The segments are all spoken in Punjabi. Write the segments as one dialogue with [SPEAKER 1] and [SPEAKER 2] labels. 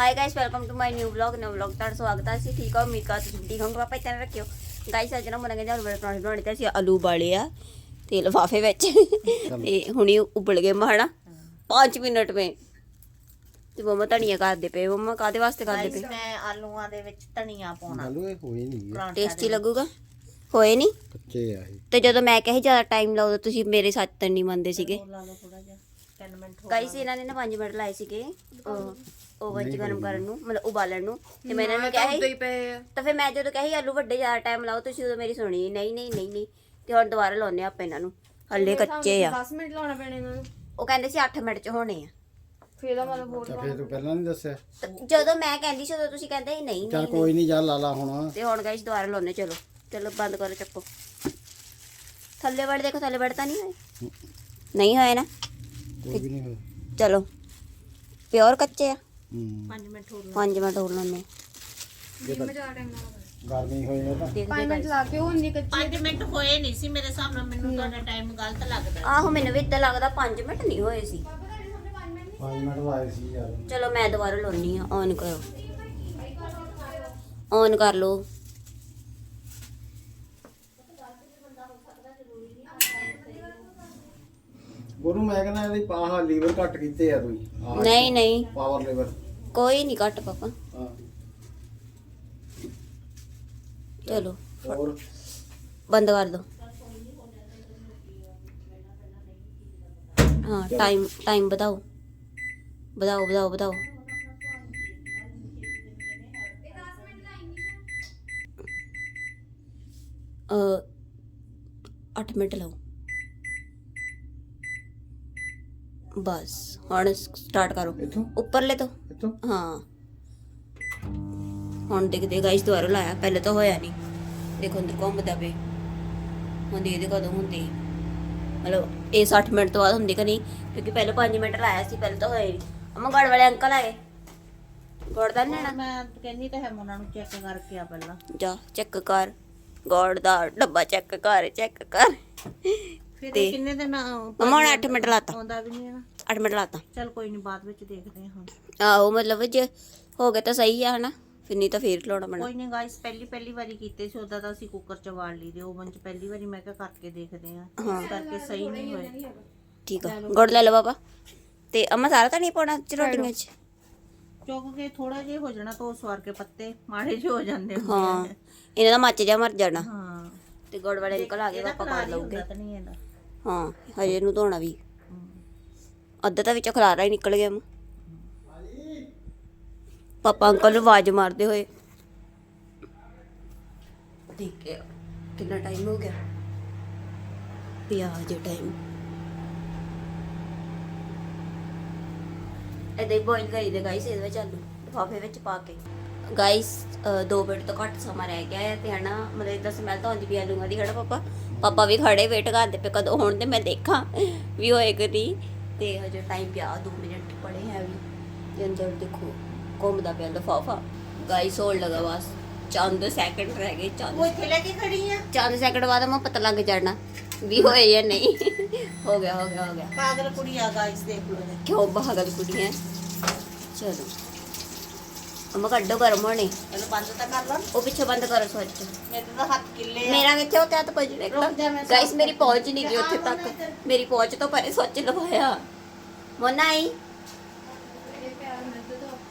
[SPEAKER 1] Hi guys welcome to my new vlog ਨਵਾਂ ਵਲੌਗ ਤੁਹਾਡਾ ਸਵਾਗਤ ਹੈ ਅਸੀਂ ਠੀਕ ਹੋ ਉਮੀਦ ਕਰ ਤੁਸੀਂ ਠੀਕ ਹੋਵੋਗੇ। ਪਾਪਾ ਇਤਨਾ ਰੱਖਿਓ। ਗਾਇਸ ਅੱਜ ਨਾ ਕਹਿੰਦੇ ਆਲੂ ਵਾਲੇ ਪਰੌਂਠੇ ਬਣਾਉਣੇ ਤੇ ਅਸੀਂ ਆਲੂ ਉਬਾਲੇ ਆ ਤੇ ਲਫਾਫੇ ਵਿੱਚ। ਤੇ ਹੁਣੀ ਉਬਲ ਗਏ ਮਾ ਹਨਾ 5 ਮਿੰਟ ਵਿੱਚ। ਤੇ ਮਮਾ ਧਨੀਆ ਕਰਦੇ ਪਏ। ਮਮਾ ਕਾਦੇ ਵਾਸਤੇ ਕਰਦੇ ਪਏ?
[SPEAKER 2] ਮੈਂ ਆਲੂਆਂ ਦੇ ਵਿੱਚ ਧਨੀਆ ਪਾਉਣਾ।
[SPEAKER 3] ਆਲੂ ਇਹ ਹੋਏ ਨਹੀਂ।
[SPEAKER 1] ਟੇਸਟੀ ਲੱਗੂਗਾ? ਹੋਏ ਨਹੀਂ?
[SPEAKER 3] ਕੱਚੇ ਆ ਇਹ।
[SPEAKER 1] ਤੇ ਜਦੋਂ ਮੈਂ ਕਹੇ ਜ਼ਿਆਦਾ ਟਾਈਮ ਤਾਂ ਤੁਸੀਂ ਮੇਰੇ ਸੱਚ ਤਾਂ ਨਹੀਂ ਮੰਨਦੇ ਸੀਗੇ।
[SPEAKER 2] ਲਾ ਲਓ ਥੋੜਾ ਜਿਹਾ। 10 ਮਿੰਟ ਹੋ
[SPEAKER 1] ਗਾਈਸ ਇਹਨਾਂ ਨੇ ਨਾ 5 ਮਿੰਟ ਲਾਏ ਸੀਗੇ ਓਵਨ ਚ ਗਰਮ ਕਰਨ ਨੂੰ ਮਤਲਬ ਉਬਾਲਣ ਨੂੰ। ਤੇ ਮੈਂ ਇਹਨਾਂ ਨੂੰ ਕਿਹਾ ਸੀ ਤਾਂ ਫਿਰ ਮੈਂ ਜਦੋਂ ਕਹੀ ਆਲੂ ਵੱਡੇ ਜ਼ਿਆਦਾ ਟਾਈਮ ਲਾਓ ਤੁਸੀਂ ਉਦੋਂ ਮੇਰੀ ਸੁਣੀ ਨਹੀਂ ਨਹੀਂ ਨਹੀਂ ਨਹੀਂ। ਤੇ ਹੁਣ ਦੁਬਾਰਾ ਲਾਉਨੇ ਆਪਾਂ ਇਹਨਾਂ ਨੂੰ। ਹੱਲੇ ਕੱਚੇ ਆ।
[SPEAKER 4] 10 ਮਿੰਟ ਲਾਉਣਾ ਪੈਣੇ ਇਹਨਾਂ ਨੂੰ।
[SPEAKER 1] ਉਹ ਕਹਿੰਦੇ ਸੀ 8 ਮਿੰਟ ਚ ਹੋਣੇ ਆ।
[SPEAKER 4] ਫੇਰ ਦਾ ਮਤਲਬ ਹੋਰ
[SPEAKER 3] ਤਾਂ ਫੇਰ ਤੂੰ ਪਹਿਲਾਂ ਨਹੀਂ ਦੱਸਿਆ?
[SPEAKER 1] ਤਾਂ ਜਦੋਂ ਮੈਂ ਕਹਿੰਦੀ ਸੀ ਉਦੋਂ ਤੁਸੀਂ ਕਹਿੰਦੇ ਸੀ ਨਹੀਂ
[SPEAKER 3] ਚੱਲ ਕੋਈ ਨਹੀਂ। ਜਾ ਲਾ ਲਾ ਹੁਣ।
[SPEAKER 1] ਤੇ ਹੁਣ ਗਾਈਸ ਦੁਬਾਰਾ ਲਾਉਨੇ ਚਲੋ। ਚਲੋ ਬੰਦ ਕਰੋ ਚੱਕੋ। ਥੱਲੇ ਵੜ ਦੇਖੋ ਥੱਲੇ ਵੜ ਤਾਂ ਨਹੀਂ ਹੋਏ ਨਹੀਂ ਹੋਏ ਨਾ?
[SPEAKER 3] ਕੋਈ ਵੀ ਨਹੀਂ ਹੋਇਆ
[SPEAKER 1] ਚਲੋ ਪਿਓਰ ਕੱਚੇ ਆ।
[SPEAKER 3] ਹੂੰ।
[SPEAKER 2] 5 ਮਿੰਟ ਹੋਰ
[SPEAKER 1] 5 ਮਿੰਟ ਹੋਰ
[SPEAKER 4] ਲਾਉਣਾ
[SPEAKER 3] ਗਰਮੀ ਹੋਈ ਨਾ ਤਾਂ।
[SPEAKER 1] ਦੇਖਦੇ
[SPEAKER 4] 5 ਮਿੰਟ ਲਾ ਕੇ ਉਹ ਨਹੀਂ ਕੱਚੀ
[SPEAKER 2] 5 ਮਿੰਟ ਹੋਏ ਨਹੀਂ ਸੀ ਮੇਰੇ ਹਿਸਾਬ ਨਾਲ ਮੈਨੂੰ ਤੁਹਾਡਾ ਟਾਈਮ ਗਲਤ ਲੱਗਦਾ।
[SPEAKER 1] ਆਹੋ ਮੈਨੂੰ ਵੀ ਇਦਾਂ ਲੱਗਦਾ 5 ਮਿੰਟ ਨਹੀਂ ਹੋਏ ਸੀ।
[SPEAKER 3] 5 ਮਿੰਟ ਲਾਏ ਸੀ ਯਾਰ।
[SPEAKER 1] ਚਲੋ ਮੈਂ ਦੁਬਾਰਾ ਲਾਉਣੀ ਆ ਔਨ ਕਰੋ। ਔਨ ਕਰ ਲਓ।
[SPEAKER 3] ਗੁਰੂ ਮੈਂ ਕਹਿੰਦਾ ਇਹਦੀ ਪਾਹ ਲੀਵਰ ਘੱਟ ਕੀਤੇ ਆ ਤੁਸੀਂ। ਆਹ
[SPEAKER 1] ਨਹੀਂ ਨਹੀਂ।
[SPEAKER 3] ਪਾਵਰ ਲੀਵਰ
[SPEAKER 1] ਕੋਈ ਨਹੀਂ ਘੱਟ ਪਾਪਾ।
[SPEAKER 3] ਹਾਂ।
[SPEAKER 1] ਚਲੋ
[SPEAKER 3] ਹੋਰ?
[SPEAKER 1] ਬੰਦ ਕਰ ਦੋ। ਹਾਂ ਟਾਈਮ ਟਾਈਮ ਬਤਾਓ ਬਤਾਓ ਬਤਾਓ ਬਤਾਓ ਅ 8 ਮਿੰਟ ਲਾਓ। ਬਸ ਹੁਣ ਸਟਾਰਟ ਕਰੋ।
[SPEAKER 3] ਇੱਥੋਂ?
[SPEAKER 1] ਉੱਪਰਲੇ ਤੋਂ?
[SPEAKER 3] ਇੱਥੋਂ?
[SPEAKER 1] ਹਾਂ। ਹੁਣ ਦੇਖਦੇ ਗਾਇਸ ਦੁਬਾਰਾ ਲਾਇਆ ਪਹਿਲੇ ਤਾਂ ਹੋਇਆ ਨਹੀਂ ਦੇਖੋ ਅੰਦਰ ਘੁੰਮਦਾ ਪਏ ਹੁੰਦੀ ਇਹਦੇ ਕਦੋਂ ਹੁੰਦੀ। ਮਤਲਬ ਇਹ 60 ਮਿੰਟ ਤੋਂ ਬਾਅਦ ਹੁੰਦੀ ਕਿ ਨਹੀਂ? ਕਿਉਂਕਿ ਪਹਿਲੇ 5 ਮਿੰਟ ਲਾਇਆ ਸੀ ਪਹਿਲੇ ਤਾਂ ਹੋਇਆ ਹੀ ਨਹੀਂ ਅਮਾ ਗੜ ਵਾਲੇ ਅੰਕਲ ਆਏ? ਗੜ ਦਾ ਲੈਣਾ
[SPEAKER 2] ਮੈਂ ਕਹਿੰਦੀ ਤਾਂ ਹੈ ਉਹਨਾਂ ਨੂੰ ਚੈੱਕ ਕਰਕੇ ਆ ਪਹਿਲਾਂ।
[SPEAKER 1] ਜਾ ਚੈੱਕ ਕਰ। ਗੜ ਦਾ ਡੱਬਾ ਚੈੱਕ ਕਰ ਚੈੱਕ ਕਰ।
[SPEAKER 2] ਫਿਰ
[SPEAKER 1] ਤੇ-
[SPEAKER 2] ਇਹ ਕਿੰਨੇ ਦਿਨ
[SPEAKER 1] ਅਮਾ ਹੁਣ 8 ਮਿੰਟ ਲਾਤਾ।
[SPEAKER 2] ਆਉਂਦਾ ਵੀ ਨਹੀਂ ਹੈ ਨਾ
[SPEAKER 1] 8 ਮਿੰਟ ਲਾਤਾ।
[SPEAKER 2] ਚਲ ਕੋਈ ਨਹੀਂ ਬਾਅਦ ਵਿੱਚ ਦੇਖਦੇ ਹਾਂ। ਹੁਣ
[SPEAKER 1] ਆਹੋ ਮਤਲਬ ਜੇ ਹੋ ਗਿਆ ਤਾਂ ਸਹੀ ਆ ਹਨਾ? ਫਿਰ ਨਹੀਂ ਤਾਂ ਫੇਰ ਲਾਉਣਾ ਪੈਣਾ
[SPEAKER 2] ਕੋਈ ਨਹੀਂ ਗਾਇਸ ਪਹਿਲੀ ਪਹਿਲੀ ਵਾਰੀ ਕੀਤੇ ਸੀ ਉਦਾਂ ਤਾਂ ਅਸੀਂ ਕੁੱਕਰ ਚ ਵਾੜ ਲਈਦੇ ਓਵਨ ਚ ਪਹਿਲੀ ਵਾਰੀ ਮੈਂ ਕਿਹਾ ਕਰਕੇ ਦੇਖਦੇ ਹਾਂ।
[SPEAKER 1] ਹਾਂ।
[SPEAKER 2] ਇਸ ਕਰਕੇ ਸਹੀ ਨਹੀਂ ਹੋਏ
[SPEAKER 1] ਠੀਕ ਆ ਗੁੜ ਲੈ ਲਓ ਬਾਬਾ। ਤੇ ਅਮਾ ਸਾਰਾ ਤਾਂ ਨਹੀਂ ਪਾਉਣਾ ਚ ਰੋਟੀਆਂ ਚ?
[SPEAKER 2] ਚੁੱਕ ਕੇ ਥੋੜਾ ਜਿਹਾ ਹੋ ਜਾਣਾ ਤੋਂ ਸਵਾਰ ਕੇ ਪੱਤੇ ਮਾੜੇ ਜਿਹੇ ਹੋ ਜਾਂਦੇ ਹੁੰਦੇ
[SPEAKER 1] ਹਾਂ।
[SPEAKER 2] ਆ।
[SPEAKER 1] ਇਹਨਾਂ ਦਾ ਮੱਚ ਜਾ ਮਰ ਜਾਣਾ।
[SPEAKER 2] ਹਾਂ।
[SPEAKER 1] ਤੇ ਗੁੜ ਵਾਲੇ ਨਿਕਲ ਆ ਗਏ
[SPEAKER 2] ਇਹਦਾ
[SPEAKER 1] ਪਾਪਾ
[SPEAKER 2] ਖਲਾਰ
[SPEAKER 1] ਕਰ
[SPEAKER 2] ਹੀ
[SPEAKER 1] ਲਊਗੇ।
[SPEAKER 2] ਹੁੰਦਾ ਤਾਂ ਨਹੀਂ ਇਹਦਾ।
[SPEAKER 1] ਹਾਂ ਹਜੇ ਇਹਨੂੰ ਧੋਣਾ ਵੀ। ਅੱਧਾ ਤਾਂ ਵਿੱਚੋਂ ਖਲਾਰਾ ਹੀ ਨਿਕਲ ਗਿਆ ਮ ਪਾਪਾ ਅੰਕਲ ਨੂੰ ਆਵਾਜ਼ ਮਾਰਦੇ ਹੋਏ। ਦੇਖ ਕੇ ਕਿੰਨਾ ਟਾਈਮ ਹੋ ਗਿਆ? ਪਿਆਜ ਟਾਈਮ ਇਹਦੇ ਬੋਇਲ ਕਰੀ ਦੇ ਗਾਈਸ ਇਹਦੇ ਵਿੱਚ ਆਲੂ। ਲਿਫਾਫੇ ਵਿੱਚ ਪਾ ਕੇ। ਗਾਈਸ 2 ਮਿੰਟ ਤੋਂ ਘੱਟ ਸਮਾਂ ਰਹਿ ਗਿਆ ਹੈ ਤੇ ਹਨਾ ਮਤਲਬ ਇਦਾਂ ਸਮੈਲ ਤਾਂ ਆਉਂਦੀ ਵੀ ਆਲੂਆਂ ਦੀ ਹਨਾ ਪਾਪਾ? ਪਾਪਾ ਵੀ ਖੜੇ ਵੇਟ ਕਰਦੇ ਪਏ ਕਦੋਂ ਹੋਣ ਤੇ ਮੈਂ ਦੇਖਾਂ ਵੀ ਹੋਏ ਕਿ ਨਹੀਂ। ਤੇ ਹਜੇ ਟਾਈਮ ਪਿਆ 2 ਮਿੰਟ ਪੜੇ ਹੈ ਵੀ। ਤੇ ਅੰਦਰ ਦੇਖੋ ਘੁੰਮਦਾ ਪਿਆ ਲਿਫਾਫਾ। ਗਾਈਸ ਹੋਲ ਲਗਾ ਬਸ। ਚੰਦ ਸੈਕਿੰਡ ਰਹਿ ਗਏ ਚੰਦ
[SPEAKER 2] ਉਹ ਇੱਥੇ ਲੈ ਕੇ ਖੜੀ ਆ।
[SPEAKER 1] ਚੰਦ ਸੈਕਿੰਡ ਬਾਅਦ ਮੈਂ ਪਤਾ ਲੱਗ ਜਾਣਾ ਵੀ ਹੋਏ ਜਾਂ ਨਹੀਂ। ਹੋ ਗਿਆ ਹੋ ਗਿਆ ਹੋ ਗਿਆ।
[SPEAKER 2] ਪਾਗਲ ਕੁੜੀ ਆ ਗਾਇਸ ਦੇਖ ਲਓ।
[SPEAKER 1] ਕਿਉਂ ਬਹਾਗਲ ਕੁੜੀਆਂ ਚਲੋ। ਅਮਾ ਕੱਢੋ ਗਰਮ ਹੋਣੇ।
[SPEAKER 2] ਇਹਨੂੰ ਬੰਦ ਤਾਂ ਕਰ ਲਾ।
[SPEAKER 1] ਉਹ ਪਿੱਛੇ ਬੰਦ ਕਰੋ ਸਵਿਚ।
[SPEAKER 2] ਮੇਰੇ ਤਾਂ ਹੱਥ ਕਿੱਲੇ ਆ।
[SPEAKER 1] ਮੇਰਾ ਕਿੱਥੇ ਉੱਥੇ ਹੱਥ ਪਹੁੰਚ
[SPEAKER 2] ਰੁਕ ਜਾ, ਮੈਂ
[SPEAKER 1] ਗਾਇਸ ਮੇਰੀ ਪਹੁੰਚ ਨਹੀਂ ਗਈ ਉੱਥੇ ਤੱਕ। ਮੇਰੀ ਪਹੁੰਚ ਤੋਂ ਪਰੇ ਸਵਿਚ ਲਵਾਇਆ। ਮੋਨਾ ਆਈ।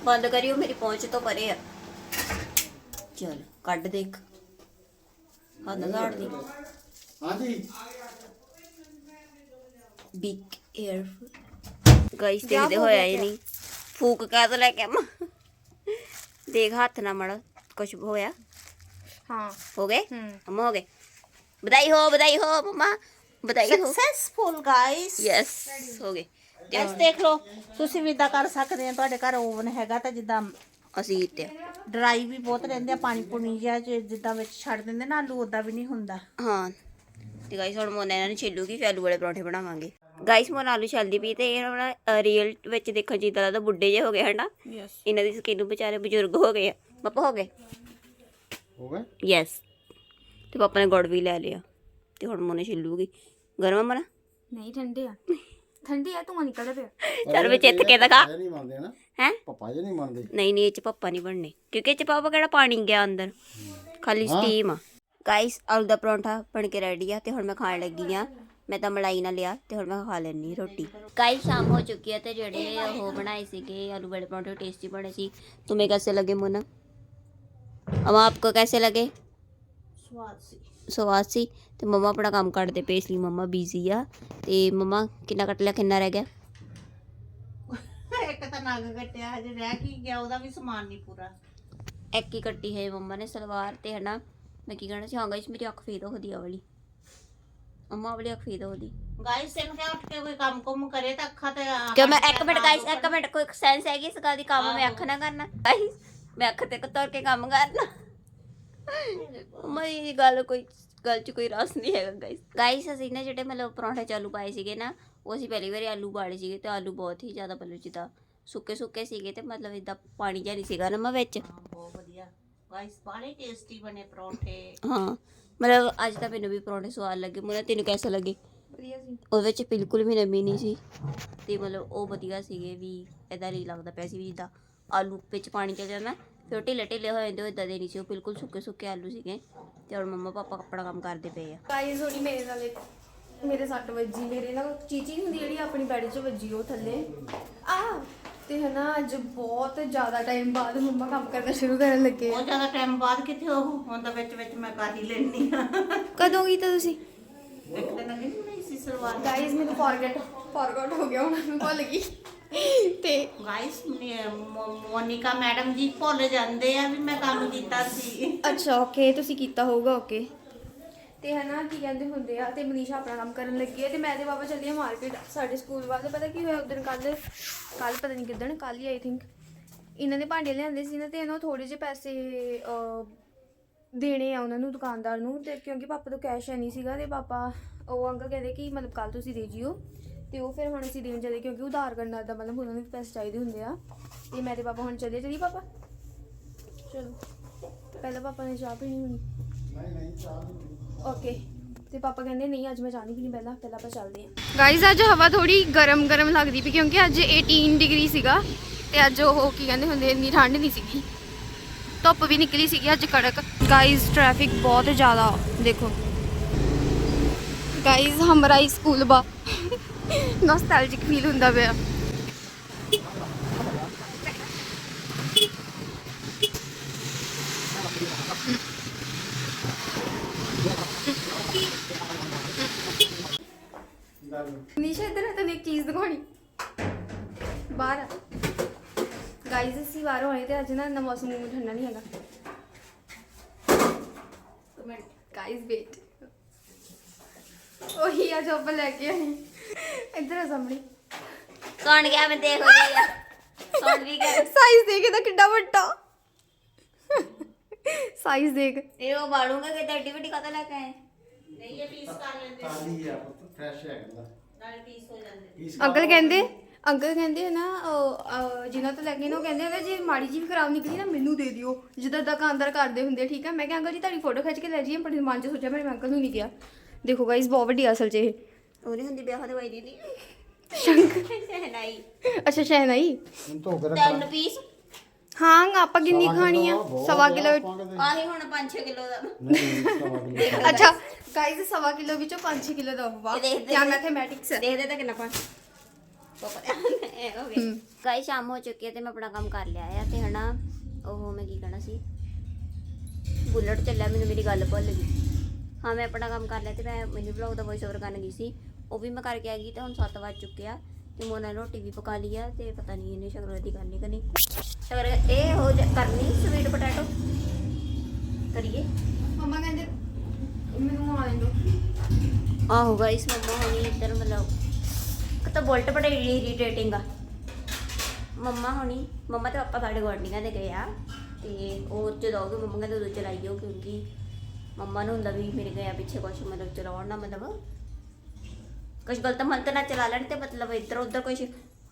[SPEAKER 1] ਬੰਦ ਕਰਿਓ ਮੇਰੀ ਪਹੁੰਚ ਤੋਂ ਪਰੇ ਆ। ਚਲ ਕੱਢ ਦੇਖ। ਹੱਥ ਗਾੜ ਦੀ।
[SPEAKER 3] ਹਾਂਜੀ।
[SPEAKER 1] ਬਿਗ 에ਅਰ ਗਾਇਸ ਦੇਖਦੇ ਹੋਇਆ ਹੀ ਨਹੀਂ। ਫੂਕ ਕਾ ਤਾਂ ਲੈ ਕੇ ਆਵਾਂ ਦੇਖ ਹੱਥ ਨਾ ਮੜ ਕੁਝ ਹੋਇਆ?
[SPEAKER 4] ਹਾਂ।
[SPEAKER 1] ਹੋ ਗਏ?
[SPEAKER 4] ਹੂੰ।
[SPEAKER 1] ਅਮਾ ਹੋ ਗਏ? ਵਧਾਈ ਹੋ ਵਧਾਈ ਹੋ ਮਮਾ। ਵਧਾਈ ਹੋ।
[SPEAKER 2] ਸਕਸੈਸਫੁਲ ਗਾਇਸ
[SPEAKER 1] ਯੈਸ ਹੋ ਗਏ।
[SPEAKER 2] ਗਾਇਸ ਦੇਖ ਲਓ ਤੁਸੀਂ ਵੀ ਇਦਾਂ ਕਰ ਸਕਦੇ ਆ ਤੁਹਾਡੇ ਘਰ ਓਵਨ ਹੈਗਾ ਤਾਂ ਜਿੱਦਾਂ
[SPEAKER 1] ਅਸੀਂ ਤੇ
[SPEAKER 2] ਡਰਾਈ ਵੀ ਬਹੁਤ ਰਹਿੰਦੇ ਆ ਪਾਣੀ ਪੁਣੀ ਜਿਹਾ ਜਿੱਦਾਂ ਵਿੱਚ ਛੱਡ ਦਿੰਦੇ ਨਾ ਆਲੂ ਉਦਾਂ ਵੀ ਨਹੀਂ ਹੁੰਦਾ।
[SPEAKER 1] ਹਾਂ। ਤੇ ਗਾਇਸ ਹੁਣ ਮੋਨਾ ਇਹਨਾਂ ਨੂੰ ਛਿੱਲੂਗੀ ਫਿਰ ਆਲੂ ਵਾਲੇ ਪਰੌਂਠੇ ਬਣਾਵਾਂਗੇ। ਗਾਇਸ ਮੋਨਾ ਆਲੂ ਪਈ ਤੇ ਇਹ ਨਾ ਰੀਅਲ ਵਿੱਚ ਦੇਖਣ ਚ ਇਦਾਂ ਲੱਗਦਾ ਬੁੱਢੇ ਜਿਹੇ ਹੋ ਗਏ ਹਨਾ?
[SPEAKER 2] ਯੈਸ
[SPEAKER 1] ਇਹਨਾਂ ਦੀ ਸਕਿਨ ਵਿਚਾਰੇ ਬਜ਼ੁਰਗ ਹੋ ਗਏ ਆ। ਪਾਪਾ ਹੋ ਗਏ?
[SPEAKER 3] ਹੋ ਗਏ?
[SPEAKER 1] ਯੈਸ ਤੇ ਪਾਪਾ ਨੇ ਗੁੜ ਵੀ ਲੈ ਲਿਆ ਤੇ ਹੁਣ ਮੋਨੇ ਛਿੱਲੂਗੀ। ਗਰਮ ਮਨਾ
[SPEAKER 4] ਨਹੀਂ ਠੰਡੇ ਆ। ਠੰਡੀ ਆ ਧੂੰਆਂ ਨਿਕਲਦਾ ਪਿਆ।
[SPEAKER 1] ਚੱਲ ਵਿੱਚ ਇੱਥੇ ਕੇ ਦਿਖਾ
[SPEAKER 3] ਪਾਪਾ ਨਹੀਂ ਮੰਨਦੇ ਨਾ
[SPEAKER 1] ਹੈ?
[SPEAKER 3] ਪਪਾ ਜੇ ਨਹੀਂ ਮੰਨਦੇ
[SPEAKER 1] ਨਹੀਂ ਨਹੀਂ ਇਹ ਚ ਪੱਪਾ ਨਹੀਂ ਬਣਨੇ। ਕਿਉਂਕਿ ਇਹ ਚ ਪਾਪਾ ਕਿਹੜਾ ਪਾਣੀ ਗਿਆ ਅੰਦਰ? ਖਾਲੀ ਸਟੀਮ ਆ। ਗਾਇਸ ਆਲੂ ਦਾ ਪਰੌਂਠਾ ਬਣ ਕੇ ਰੈਡੀ ਆ ਤੇ ਹੁਣ ਮੈਂ ਖਾਣ ਲੱਗੀ ਆ। ਮੈਂ ਤਾਂ ਮਲਾਈ ਨਾਲ ਲਿਆ ਤੇ ਹੁਣ ਮੈਂ ਖਾ ਲੈਣੀ ਰੋਟੀ। ਕਾਈ ਸ਼ਾਮ ਹੋ ਚੁੱਕੀ ਹੈ ਤੇ ਜਿਹੜੇ ਉਹ ਬਣਾਏ ਸੀਗੇ ਆਲੂ ਵਾਲੇ ਪਰੌਂਠੇ ਟੇਸਟੀ ਬਣੇ ਸੀ। ਤੁਮੇ ਕੈਸੇ ਲਗੇ ਮੋਨਾ? ਅਬ ਆਪਕੋ ਕੈਸੇ ਲਗੇ?
[SPEAKER 2] ਸਵਾਦ ਸੀ।
[SPEAKER 1] ਤੇ ਮਮਾ ਆਪਣਾ ਕੰਮ ਕਰਦੇ ਪਏ ਇਸ ਲਈ ਮਮਾ ਬੀਜ਼ੀ ਆ। ਤੇ ਮਮਾ ਕਿੰਨਾ ਕੱਟ ਲਿਆ ਕਿੰਨਾ ਰਹਿ ਗਿਆ?
[SPEAKER 2] ਇੱਕ ਤਾਂ ਨਗ ਕੱਟਿਆ ਹਜੇ ਰਹਿ ਕੀ ਗਿਆ ਉਹਦਾ ਵੀ ਸਮਾਨ ਨਹੀਂ ਪੂਰਾ।
[SPEAKER 1] ਇੱਕ ਹੀ ਕੱਟੀ ਹੈ ਮਮਾ ਨੇ ਸਲਵਾਰ ਤੇ ਹਨਾ? ਮੈਂ ਕੀ ਕਹਿਣਾ ਚਾਹਾਂਗਾ ਇਸ ਮੇਰੀ ਅੱਖ ਫੇਰ ਦੁਖਦੀ ਆ ਵਾਲੀ ਅੰਮਾ ਵਾਲੀ ਅੱਖ ਫੇਦ ਹੋਦੀ
[SPEAKER 2] ਗਾਇਸ ਇਹਨੂੰ ਕਿਹਾ ਉੱਠ ਕੇ ਕੋਈ ਕੰਮ ਕੁਮ ਕਰੇ ਤਾਂ ਅੱਖਾਂ ਤੇ
[SPEAKER 1] ਕਿਉਂ ਮੈਂ ਇੱਕ ਮਿੰਟ ਗਾਇਸ ਇੱਕ ਮਿੰਟ ਕੋਈ ਸੈਂਸ ਹੈਗੀ ਇਸ ਗੱਲ ਦੀ ਕੰਮ ਮੈਂ ਅੱਖ ਨਾ ਕਰਨਾ? ਗਾਇਸ ਮੈਂ ਅੱਖ ਤੇ ਤੋਰ ਕੇ ਕੰਮ ਕਰਨਾ। ਮੈਂ ਇਹ ਗੱਲ ਕੋਈ ਗੱਲ ਚ ਕੋਈ ਰਸ ਨਹੀਂ ਹੈਗਾ ਗਾਇਸ ਗਾਇਸ ਅਸੀਂ ਨਾ ਜਿਹੜੇ ਮਤਲਬ ਪਰੌਂਠੇ ਚ ਆਲੂ ਪਾਏ ਸੀਗੇ ਨਾ ਉਹ ਅਸੀਂ ਪਹਿਲੀ ਵਾਰੀ ਆਲੂ ਬਾਲੇ ਸੀਗੇ ਤੇ ਆਲੂ ਬਹੁਤ ਹੀ ਜ਼ਿਆਦਾ ਮਤਲਬ ਜਿੱਦਾਂ ਸੁੱਕੇ ਸੁੱਕੇ ਸੀਗੇ ਤੇ ਮਤਲਬ ਇਦਾਂ ਪਾਣੀ ਜਿਹਾ ਨਹੀਂ ਸੀਗਾ ਨਾ ਵਿੱਚ।
[SPEAKER 2] ਬਹੁਤ ਵਧੀਆ। ਗਾਇਸ ਬਾਲੇ ਟੇਸਟੀ ਬਣੇ ਪਰੌਂਠੇ।
[SPEAKER 1] ਹਾਂ। ਮਤਲਬ ਅੱਜ ਤਾਂ ਮੈਨੂੰ ਵੀ ਪਰੌਂਠੇ ਸਵਾਦ ਲੱਗੇ ਮੁੰਡਾ ਤੈਨੂੰ ਕਿਵੇਂ ਲੱਗੇ?
[SPEAKER 4] ਵਧੀਆ ਸੀ।
[SPEAKER 1] ਉਹਦੇ ਵਿੱਚ ਬਿਲਕੁਲ ਵੀ ਨਮੀ ਨਹੀਂ ਸੀ ਤੇ ਮਤਲਬ ਉਹ ਵਧੀਆ ਸੀਗੇ ਵੀ ਇਦਾਂ ਨਹੀਂ ਲੱਗਦਾ ਪਿਆ ਸੀ ਵੀ ਜਿੱਦਾਂ ਆਲੂ ਵਿੱਚ ਪਾਣੀ ਚਲ ਜਾਂਦਾ ਫਿਰ ਉਹ ਢਿੱਲੇ ਢਿੱਲੇ ਹੋ ਜਾਂਦੇ ਉਹ ਇਦਾਂ ਦੇ ਨਹੀਂ ਸੀ ਉਹ ਬਿਲਕੁਲ ਸੁੱਕੇ ਸੁੱਕੇ ਆਲੂ ਸੀਗੇ ਤੇ ਹੁਣ ਮੰਮਾ ਪਾਪਾ ਆਪਣਾ ਕੰਮ ਕਰਦੇ ਪਏ ਆ।
[SPEAKER 4] ਗਾਈਜ਼ ਹੋਣੀ ਮੇਰੇ ਨਾਲ ਇੱਕ ਮੇਰੇ ਸੱਟ ਵੱਜੀ ਮੇਰੇ ਨਾਲ ਚੀਚੀ ਹੁੰਦੀ ਜਿਹੜੀ ਆਪਣੀ ਬੈਡ 'ਚ ਵੱਜੀ ਉਹ ਥੱਲੇ। ਆ ਤੇ ਹਨਾ ਅੱਜ ਬਹੁਤ ਜ਼ਿਆਦਾ ਟਾਈਮ ਬਾਅਦ ਮੰਮਾ ਕੰਮ ਕਰਨਾ ਸ਼ੁਰੂ ਕਰਨ ਲੱਗੇ
[SPEAKER 2] ਬਹੁਤ ਜ਼ਿਆਦਾ ਟਾਈਮ ਬਾਅਦ ਕਿੱਥੇ ਉਹ? ਹੁਣ ਤਾਂ ਵਿੱਚ ਵਿੱਚ ਮੈਂ ਕਰ ਹੀ ਲੈਣੀ ਆ
[SPEAKER 4] ਕਦੋਂ ਕੀਤਾ ਤੁਸੀਂ?
[SPEAKER 2] ਇੱਕ ਦਿਨ ਅੱਗੇ ਨਹੀਂ ਸੀ ਸਲਵਾਰ
[SPEAKER 4] ਗਾਈਜ਼ ਮੈਨੂੰ ਫੋਰਗੇਟ ਫੋਰਗਟ ਹੋ ਗਿਆ ਹੁਣ ਮੈਂ ਭੁੱਲ ਗਈ। ਤੇ
[SPEAKER 2] ਗਾਇਸ ਮੋਨਿਕਾ ਮੈਡਮ ਜੀ ਭੁੱਲ ਜਾਂਦੇ ਆ ਵੀ ਮੈਂ ਕੰਮ ਕੀਤਾ ਸੀ।
[SPEAKER 4] ਅੱਛਾ ਓਕੇ ਤੁਸੀਂ ਕੀਤਾ ਹੋਊਗਾ ਓਕੇ ਤੇ ਹਨਾ ਕੀ ਕਹਿੰਦੇ ਹੁੰਦੇ ਆ, ਤੇ ਮਨੀਸ਼ਾ ਆਪਣਾ ਕੰਮ ਕਰਨ ਲੱਗੀ ਹੈ ਤੇ ਮੈਂ ਤੇ ਬਾਬਾ ਚੱਲੀ ਆ ਮਾਰਕੀਟ ਸਾਡੇ ਸਕੂਲ ਵਾਲੇ ਪਤਾ ਕੀ ਹੋਇਆ ਉਦੋਂ ਕੱਲ ਕੱਲ ਪਤਾ ਨਹੀਂ ਕਿਦਣ ਕੱਲ ਹੀ ਆਈ ਥਿੰਕ ਇਹਨਾਂ ਨੇ ਭਾਂਡੇ ਲਿਆਂਦੇ ਸੀ ਨਾ, ਤੇ ਇਹਨਾਂ ਥੋੜੇ ਜਿਹੇ ਪੈਸੇ ਦੇਣੇ ਆ ਉਹਨਾਂ ਨੂੰ ਦੁਕਾਨਦਾਰ ਨੂੰ, ਤੇ ਕਿਉਂਕਿ ਪਾਪਾ ਤੋਂ ਕੈਸ਼ ਹੈ ਨਹੀਂ ਸੀਗਾ, ਤੇ ਪਾਪਾ ਉਹ ਅੰਕਲ ਕਹਿੰਦੇ ਕਿ ਮਤਲਬ ਕੱਲ ਤੁਸੀਂ ਦੇ ਜਿਓ, ਤੇ ਉਹ ਫਿਰ ਹੁਣ ਅਸੀਂ ਦੇਣ ਚੱਲੇ, ਕਿਉਂਕਿ ਉਧਾਰ ਕਰਨਾ ਦਾ ਮਤਲਬ ਉਹਨਾਂ ਨੂੰ ਵੀ ਪੈਸੇ ਚਾਹੀਦੇ ਹੁੰਦੇ ਆ, ਤੇ ਮੈਂ ਤੇ ਪਾਪਾ ਹੁਣ ਚੱਲੇ ਚਲੀ ਪਾਪਾ? ਚਲੋ, ਪਹਿਲਾਂ ਪਾਪਾ ਨੇ ਚਾਹ ਪੀਣੀ ਹੋਣੀ।
[SPEAKER 3] ਨਹੀਂ ਨਹੀਂ, ਚਾਹ ਨਹੀਂ
[SPEAKER 4] ਓਕੇ ਤੇ ਪਾਪਾ ਕਹਿੰਦੇ ਨਹੀਂ, ਅੱਜ ਮੈਂ ਚਾਹ ਨਹੀਂ ਪਹਿਲਾਂ ਪਹਿਲਾਂ ਆਪਾਂ ਚੱਲਦੇ ਹਾਂ। ਗਾਇਜ਼ ਅੱਜ ਹਵਾ ਥੋੜੀ ਗਰਮ ਗਰਮ ਲੱਗਦੀ ਪਈ, ਕਿਉਂਕਿ ਅੱਜ 18 ਡਿਗਰੀ ਸੀਗਾ, ਤੇ ਅੱਜ ਉਹ ਕੀ ਕਹਿੰਦੇ ਹੁੰਦੇ, ਇੰਨੀ ਠੰਡ ਨਹੀਂ ਸੀਗੀ। ਧੁੱਪ ਵੀ ਨਿਕਲੀ ਸੀਗੀ, ਅੱਜ ਕੜਕ। ਗਾਇਜ਼ ਟ੍ਰੈਫਿਕ ਬਹੁਤ ਜ਼ਿਆਦਾ, ਦੇਖੋ। ਗਾਇਜ਼ ਹਮਾਰਾ ਸਕੂਲ ਬਾ। ਨੋਸਟੈਲਜਿਕ ਫੀਲ ਹੁੰਦਾ ਪਿਆ ਨੀਸ਼ਾ ਇੱਧਰ ਆ ਤੈਨੂੰ ਇੱਕ ਚੀਜ਼ ਦਿਖਾਉਣੀ। ਬਾਹਰ ਗਾਈਜ਼ ਅਸੀਂ ਬਾਹਰੋਂ ਆਏ ਤੇ ਅੱਜ ਨਾ ਇੰਨਾ ਮੌਸਮ ਨੂੰ ਠੰਡਾ ਨਹੀਂ ਹੈਗਾ। ਕਮੈਂਟ ਗਾਈਜ਼ ਵੇਟ ਉਹੀ ਆ ਜੋ ਆਪਾਂ ਲੈ ਕੇ ਆਏ ਇੱਧਰ ਆ ਸਾਹਮਣੇ।
[SPEAKER 1] ਕੌਣ ਗਿਆ ਮੈਂ ਦੇਖ ਰਹੀ ਆ ਕੌਣ ਵੀ ਗਿਆ?
[SPEAKER 4] ਸਾਈਜ਼ ਦੇਖ ਇਹਦਾ ਕਿੱਡਾ ਵੱਡਾ। ਸਾਈਜ਼ ਦੇਖ।
[SPEAKER 1] ਇਹ ਉਹ ਬਾਲੂਗਾ ਕਿ ਐਡੀ ਵੱਡੀ ਕਦੋਂ ਲੈ ਕੇ ਆਏ?
[SPEAKER 2] ਨਹੀਂ ਇਹ ਪੀਸ ਕਰ ਲੈਂਦੇ
[SPEAKER 3] ਤਾਲੀ ਆ ਪੁੱਤ ਫਰੈਸ਼ ਹੈ ਕਹਿੰਦਾ
[SPEAKER 2] ਨਾਲੇ ਪੀਸ ਹੋ ਜਾਂਦੇ
[SPEAKER 3] ਪੀਸ
[SPEAKER 4] ਅੰਕਲ ਕਹਿੰਦੇ ਅੰਕਲ ਕਹਿੰਦੇ ਆ ਨਾ ਉਹ, ਅਹ, ਜਿਨ੍ਹਾਂ ਤੋਂ ਲੈ ਕੇ ਨਾ ਉਹ ਕਹਿੰਦੇ ਆ ਜੇ ਮਾੜੀ ਜੀ ਵੀ ਖਰਾਬ ਨਿਕਲੀ ਨਾ ਮੈਨੂੰ ਦੇ ਦਿਓ। ਜਿੱਦਾਂ ਦੁਕਾਨਦਾਰ ਕਰਦੇ ਹੁੰਦੇ ਆ, ਠੀਕ ਆ? ਮੈਂ ਕਿਹਾ ਅੰਕਲ ਜੀ ਤੁਹਾਡੀ ਫੋਟੋ ਖਿੱਚ ਕੇ ਲੈ ਜਾਈਏ ਪਰ ਮਨ ਚ ਸੋਚਿਆ ਮੇਰੇ ਅੰਕਲ ਨੂੰ ਨਹੀਂ ਕਿਹਾ। ਦੇਖੋ ਗਾਇਸ ਬਹੁਤ ਵੱਡੀ ਅਸਲ ਚ ਇਹ।
[SPEAKER 1] ਉਹ ਨਹੀਂ ਹੁੰਦੀ ਵਿਆਹ ਦੇ ਵਾਈ ਦੀ
[SPEAKER 4] ਸ਼ੰਕ।
[SPEAKER 1] ਨਹੀਂ
[SPEAKER 4] ਅੱਛਾ ਸ਼ਹਿਨਾਈ।
[SPEAKER 3] ਹੁਣ ਧੋ ਕੇ ਰੱਖ
[SPEAKER 1] ਤਿੰਨ ਪੀਸ।
[SPEAKER 4] ਹਾਂ ਆਪਾਂ ਕਿੰਨੀ ਖਾਣੀ ਆ? ਸਵਾ
[SPEAKER 3] ਆ,
[SPEAKER 4] ਕਿਲੋ
[SPEAKER 1] ਆਹੀ ਹੁਣ 5-6 ਕਿਲੋ ਦਾ।
[SPEAKER 3] ਨਹੀਂ ਸਵਾ ਕਿਲੋ
[SPEAKER 4] ਅੱਛਾ ਗਾਇਸ ਸਵਾ ਕਿਲੋ ਵਿੱਚੋਂ 5-6 ਕਿਲੋ ਦਾ ਹੋਵਾ ਕਿਆ। ਮੈਥਮੈਟਿਕਸ ਹੈ
[SPEAKER 1] ਦੇਖਦੇ ਤਾਂ ਕਿੰਨਾ ਪਾ ਗਾਈ ਸ਼ਾਮ ਹੋ ਚੁੱਕੀ ਹੈ ਤੇ ਮੈਂ ਆਪਣਾ ਕੰਮ ਕਰ ਲਿਆ ਆ ਤੇ ਹਨਾ ਉਹ ਮੈਂ ਕੀ ਕਹਿਣਾ ਸੀ? ਬੁਲਟ ਚੱਲਿਆ ਮੈਨੂੰ ਮੇਰੀ ਗੱਲ ਭੁੱਲ ਗਈ। ਹਾਂ ਮੈਂ ਆਪਣਾ ਕੰਮ ਕਰ ਲਿਆ ਤੇ ਮੈਂ ਮੈਨੂੰ ਵਲੌਗ ਦਾ ਵੌਇਸ ਓਵਰ ਕਰਨ ਗਈ ਸੀ। ਉਹ ਵੀ ਮੈਂ ਕਰਕੇ ਆ ਗਈ ਤੇ ਹੁਣ 7 ਵਜ ਚੁੱਕੇ ਆ। ਤੇ ਮੋਨਾ ਰੋਟੀ ਵੀ ਪਕਾ ਲਈ ਆ ਤੇ ਪਤਾ ਨਹੀਂ ਇਹਨੇ ਸ਼ਕਰ ਦੀ ਕਰਨੀ ਕਿ ਨਹੀਂ। ਸ਼ਕਰ ਇਹ ਹੋ ਜਾ- ਕਰਨੀ ਸਵੀਟ ਪੋਟੈਟੋ ਕਰੀਏ।
[SPEAKER 4] ਮਮਾ ਕਹਿੰਦੇ ਮੈਨੂੰ ਆ ਲੈਂਦੋ
[SPEAKER 1] ਆਹੋ ਗਾਇਸ ਮੰਮਾ ਹੋਣੀ ਇੱਧਰ ਮਤਲਬ ਤਾਂ ਬੁਲਟ ਬੜੇ ਇਰੀਟੇਟਿੰਗ ਆ। ਮੰਮਾ ਹੋਣੀ ਮੰਮਾ ਤੇ ਪਾਪਾ ਸਾਡੇ ਗੁਆਂਢੀਆਂ ਦੇ ਗਏ ਆ ਤੇ ਉਹ ਚਲਾਓਗੇ ਮੰਮਾ ਕਹਿੰਦੇ ਉਦੋਂ ਚਲਾਈਓ ਕਿਉਂਕਿ ਮੰਮਾ ਨੂੰ ਹੁੰਦਾ ਵੀ ਮੇਰੇ ਗਿਆ ਪਿੱਛੇ ਕੁਛ ਮਤਲਬ ਚਲਾਉਣ ਨਾ ਮਤਲਬ। ਕੁਛ ਗਲਤ ਮਲਤ ਨਾ ਚਲਾ ਲੈਣ ਤੇ ਮਤਲਬ ਇੱਧਰ ਉੱਧਰ ਕੁਛ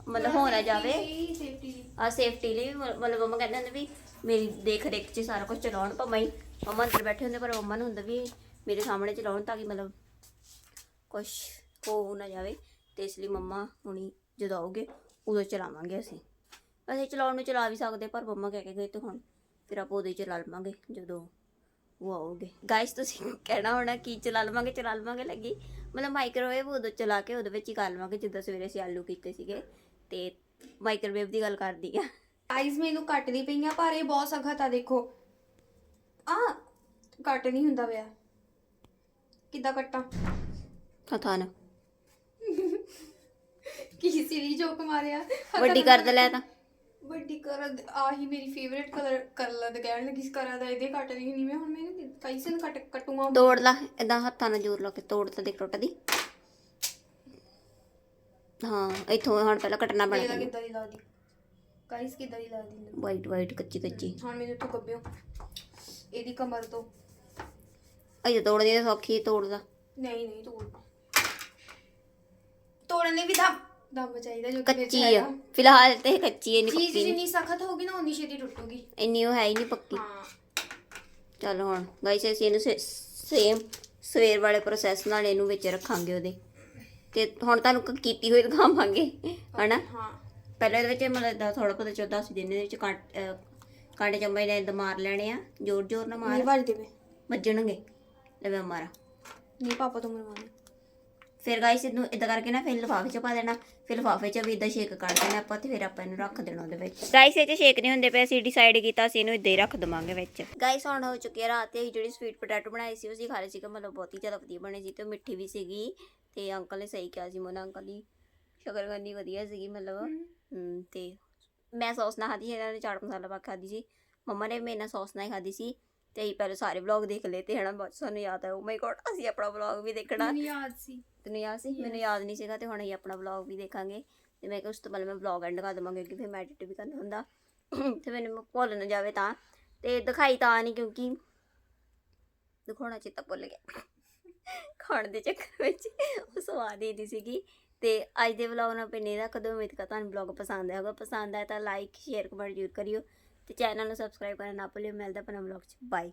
[SPEAKER 1] ਮਤਲਬ ਹੋ ਨਾ ਜਾਵੇ।
[SPEAKER 4] ਸੇਫਟੀ
[SPEAKER 1] ਆ ਸੇਫਟੀ ਲਈ। ਮਤਲਬ ਮੰਮਾ ਕਹਿੰਦੇ ਹੁੰਦੇ ਵੀ ਮੇਰੀ ਦੇਖ ਰੇਖ 'ਚ ਸਾਰਾ ਕੁਝ ਚਲਾਉਣ ਭਾਵੇਂ ਹੀ ਮੰਮਾ ਅੰਦਰ ਬੈਠੇ ਹੁੰਦੇ ਪਰ ਮੰਮਾ ਨੂੰ ਹੁੰਦਾ ਵੀ ਮੇਰੇ ਸਾਹਮਣੇ ਚਲਾਉਣ ਤਾਂ ਕਿ ਮਤਲਬ ਕੁਛ ਹੋ ਨਾ ਜਾਵੇ ਤੇ ਇਸ ਲਈ ਮੰਮਾ ਹੁਣੀ ਜਦੋਂ ਆਉਗੇ ਉਦੋਂ ਚਲਾਵਾਂਗੇ ਅਸੀਂ। ਵੈਸੇ ਚਲਾਉਣ ਨੂੰ ਚਲਾ ਵੀ ਸਕਦੇ ਪਰ ਮੰਮਾ ਕਹਿ ਕੇ ਗਏ ਤੇ ਹੁਣ ਫਿਰ ਆਪਾਂ ਹੀ ਚਲਾ ਲਵਾਂਗੇ ਜਦੋਂ ਉਹ ਆਉਗੇ। ਗਾਇਸ ਤੁਸੀਂ ਕਹਿਣਾ ਹੋਣਾ ਕੀ ਚਲਾ ਲਵਾਂਗੇ ਚਲਾ ਲਵਾਂਗੇ ਲੱਗੀ? ਮਤਲਬ ਮਾਈਕ੍ਰੋਵੇਵ ਉਦੋਂ ਚਲਾ ਕੇ ਉਹਦੇ ਵਿੱਚ ਹੀ ਕਰ ਲਵਾਂਗੇ ਜਿੱਦਾਂ ਸਵੇਰੇ ਅਸੀਂ ਆਲੂ ਕੀਤੇ ਸੀਗੇ ਤੇ ਮਾਈਕ੍ਰੋਵੇਵ ਦੀ ਗੱਲ ਕਰਦੀ ਆ।
[SPEAKER 4] ਆਈਜ਼ ਮੈਨੂੰ ਕੱਟਦੀ ਪਈਆਂ ਪਰ ਇਹ ਬਹੁਤ ਸਖਤ ਆ ਦੇਖੋ। ਆ ਕੱਟ ਨਹੀਂ ਹੁੰਦਾ ਪਿਆ। ਕਿੱਦਾਂ ਕੱਟਾਂ?
[SPEAKER 1] ਹਥਾਂ ਨਾਲ
[SPEAKER 4] ਕੀ ਸਿਲੀ ਜੋਕ ਮਾਰਿਆ।
[SPEAKER 1] ਵੱਡੀ ਕਰ ਦੇ ਲੈ ਤਾਂ।
[SPEAKER 4] ਵੱਡੀ ਕਰ ਆਹੀ ਮੇਰੀ ਫੇਵਰੇਟ ਕਲਰ ਕਲਰ ਦਾ ਕਹਿਣ ਲੱਗੀ ਸੀ ਕਰਾਂ ਦਾ ਇਹਦੇ ਕੱਟ ਰਹੀ ਨਹੀਂ ਮੈਂ ਹੁਣ ਮੈਨੂੰ ਕੈਸੇ ਨੂੰ ਕੱਟ ਕਟੂਗਾ
[SPEAKER 1] ਤੋੜ ਲਾ ਇਦਾਂ ਹੱਥਾਂ ਨਾਲ ਜ਼ੋਰ ਲਾ ਕੇ ਤੋੜ ਤਾਂ ਦੇਖ ਟੁੱਟਦੀ ਹਾਂ ਇੱਥੋਂ ਹੁਣ ਪਹਿਲਾਂ ਕੱਟਣਾ
[SPEAKER 4] ਇਹਦਾ
[SPEAKER 1] ਪੈਣਾ
[SPEAKER 4] ਕਿੱਦਾਂ ਦੀ ਲੱਗਦੀ ਗਾਇਸ ਕਿੱਦਾਂ ਦੀ ਲੱਗਦੀ?
[SPEAKER 1] ਵਾਈਟ ਵਾਈਟ ਕੱਚੀ ਕੱਚੀ।
[SPEAKER 4] ਹੁਣ ਮੈਨੂੰ ਇੱਥੋਂ ਗੱਬਿਓ ਇਹਦੀ ਕਮਰ ਤੋਂ।
[SPEAKER 1] ਅਜੇ ਤੋੜਨੀ ਤਾਂ ਸੌਖੀ ਹੈ, ਤੋੜ ਲਾ।
[SPEAKER 4] ਨਹੀਂ ਨਹੀਂ ਤੋੜ ਤੋੜਨ ਲਈ ਵੀ ਦਮ ਦਮ ਚਾਹੀਦਾ ਜੋ ਕਿ 'ਚ
[SPEAKER 1] ਕੱਚੀ ਆ।
[SPEAKER 4] ਹੈਗਾ।
[SPEAKER 1] ਫਿਲਹਾਲ ਤੇ ਕੱਚੀ ਹੈ ਨਹੀਂ
[SPEAKER 4] ਚੀਜ਼
[SPEAKER 1] ਪੱਕੀ ਨੀ।
[SPEAKER 4] ਜਿੰਨੀ ਸਖਤ ਹੋਗੀ ਨਾ ਉਨੀ ਛੇਤੀ ਟੁੱਟੂਗੀ।
[SPEAKER 1] ਇੰਨੀ ਉਹ ਹੈ ਹੀ ਨਹੀਂ ਪੱਕੀ।
[SPEAKER 4] ਹਾਂ।
[SPEAKER 1] ਚੱਲ ਹੁਣ ਗਾਈਸ ਅਸੀਂ ਇਹਨੂੰ ਸੇਮ ਸਵੇਰ ਵਾਲੇ ਪ੍ਰੋਸੈਸ ਨਾਲ ਇਹਨੂੰ ਵਿੱਚ ਰੱਖਾਂਗੇ ਉਹਦੇ। ਤੇ ਹੁਣ ਤੁਹਾਨੂੰ ਕ- ਕੀਤੀ ਹੋਈ ਦਿਖਾਵਾਂਗੇ ਹਨਾ?
[SPEAKER 4] ਹਾਂ।
[SPEAKER 1] ਪਹਿਲਾਂ ਇਹਦੇ ਵਿੱਚ ਮਤਲਬ ਏਦਾਂ ਥੋੜਾ ਬਹੁਤਾ ਚੌਦਾ ਸੀ ਦਿਨ ਦੇ ਵਿੱਚ ਕਾਂਟ ਅਹ ਕਾਂਟੇ ਨੇ ਏਦਾਂ ਮਾਰ ਲੈਣੇ ਆ ਜ਼ੋਰ ਜ਼ੋਰ ਨਾਲ
[SPEAKER 4] ਨਹੀਂ
[SPEAKER 1] ਮਾਰ।
[SPEAKER 4] ਵੱਜ ਦੇਵੇ
[SPEAKER 1] ਵੱਜਣਗੇ। ਲੈ ਮੈਂ ਮਾਰਾਂ।
[SPEAKER 4] ਨਹੀਂ ਪਾਪਾ ਤੋਂ ਮਰਵਾਉਣਾ।
[SPEAKER 1] ਫਿਰ ਗਾਈਸ ਇਹਨੂੰ ਇਦਾਂ ਕਰਕੇ ਨਾ ਫਿਰ ਲਿਫਾਫੇ 'ਚ ਪਾ ਦੇਣਾ। ਫਿਰ ਲਿਫਾਫੇ 'ਚ ਵੀ ਇਦਾਂ ਸ਼ੇਕ ਕੱਢ ਦੇਣਾ ਆਪਾਂ ਤੇ ਫਿਰ ਆਪਾਂ ਇਹਨੂੰ ਰੱਖ ਦੇਣਾ ਉਹਦੇ ਵਿੱਚ। ਗਾਈਸ ਇਹ 'ਚ ਸ਼ੇਕ ਨਹੀਂ ਹੁੰਦੇ ਪਏ ਅਸੀਂ ਡਿਸਾਈਡ ਕੀਤਾ ਅਸੀਂ ਇਹਨੂੰ ਇਦਾਂ ਹੀ ਰੱਖ ਦਵਾਂਗੇ ਵਿੱਚ। ਗਾਈਸ ਹੁਣ ਹੋ ਚੁੱਕੀ ਹੈ ਰਾਤ ਤੇ ਜਿਹੜੀ ਸਵੀਟ ਪੋਟੈਟੋ ਬਣਾਈ ਸੀ ਉਹ ਅਸੀਂ ਖਾ ਲਈ ਸੀ ਕਿ ਮਤਲਬ ਬਹੁਤ ਹੀ ਜ਼ਿਆਦਾ ਵਧੀਆ ਬਣੀ ਸੀ ਤੇ ਮਿੱਠੀ ਵੀ ਸੀਗੀ ਤੇ ਅੰਕਲ ਨੇ ਸਹੀ ਕਿਹਾ ਸੀ ਮੋਨਾ ਅੰਕਲ ਦੀ ਸ਼ਕਰਗੰਦੀ ਵਧੀਆ ਸੀਗੀ ਮਤਲਬ। ਤੇ ਮੈਂ ਸੌਸ ਨਾਲ ਖਾਧੀ ਇਹਨਾਂ ਨੇ ਚਾਟ ਮਸਾਲਾ ਪਾ ਖਾਧੀ ਸੀ। ਮੰਮਾ ਨੇ ਮੇਰੇ ਨਾਲ ਸੌਸ ਨਾਲ ਹੀ ਖਾਧੀ ਸੀ। ਤੇ ਅਸੀਂ ਪਹਿਲੇ ਸਾਰੇ ਵਲੌਗ ਦੇਖ ਲਏ ਤੇ ਹਨਾ 'ਚ ਸਾਨੂੰ ਯਾਦ ਆਇਆ ਓ ਮਾਈ ਗॉड ਅਸੀਂ ਆਪਣਾ ਵਲੌਗ ਵੀ ਦੇਖਣਾ।
[SPEAKER 4] ਮੈਨੂੰ ਯਾਦ ਸੀ।
[SPEAKER 1] ਤੈਨੂੰ ਯਾਦ ਸੀ? ਮੈਨੂੰ ਯਾਦ ਨਹੀਂ ਸੀਗਾ ਤੇ ਹੁਣ ਅਸੀਂ ਆਪਣਾ ਵਲੌਗ ਵੀ ਦੇਖਾਂਗੇ। ਤੇ ਮੈਂ ਕਿਹਾ ਉਸ ਤੋਂ ਪਹਿਲਾਂ ਮੈਂ ਵਲੌਗ ਐਂਡ ਕਰ ਦਵਾਂਗੀ ਕਿਉਂਕਿ ਫਿਰ ਮੈਂ ਐਡਿਟ ਵੀ ਕਰਨਾ ਹੁੰਦਾ। ਤੇ ਮੈਨੂੰ ਭੁੱਲ ਨਾ ਜਾਵੇ ਤਾਂ। ਤੇ ਦਿਖਾਈ ਤਾਂ ਨਹੀਂ ਕਿਉਂਕਿ ਦਿਖਾਉਣਾ ਚੇਤਾ ਭੁੱਲ ਗਿਆ। ਖਾਣ ਦੇ ਚੱਕਰ ਵਿੱਚ ਉਹ ਸਵਾਦ ਹੀ ਨਹੀਂ ਸੀਗੀ। ਤੇ ਅੱਜ ਦੇ ਵਲੌਗ ਨਾਲ ਪੈਨੇ ਦਾ ਕਦੋਂ ਉਮੀਦ ਕਰਦਾ ਤੁਹਾਨੂੰ ਵਲੌਗ ਪਸੰਦ ਆਏਗਾ ਪਸੰਦ ਆਇਆ ਤਾਂ ਲਾਈਕ ਸ਼ੇਅਰ ਕਮੈਂਟ ਜ਼ਰੂਰ ਕਰਿਓ। ਤੇ ਚੈਨਲ ਨੂੰ ਸਬਸਕ੍ਰਾਈਬ ਕਰਨਾ ਨਾ ਭੁੱਲਿਓ ਮਿਲਦਾ ਆਪਣਾ ਵਲੌਗ ਚ ਬਾਏ